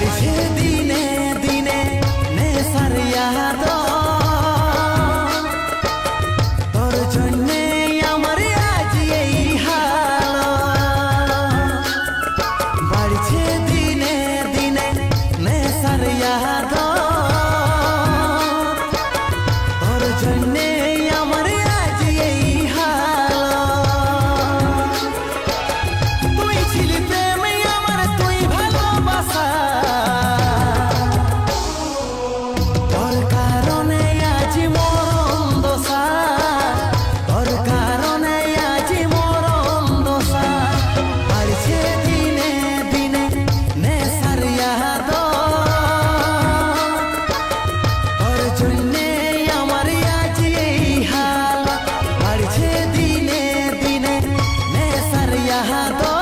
बढ़े दिने दिने ने सरिया दो তোর জন্যে আমার আজ এই হাল। বাড়ছে দিনে দিনে নে সরিয়া দো তোর জন্যে यहाँ तो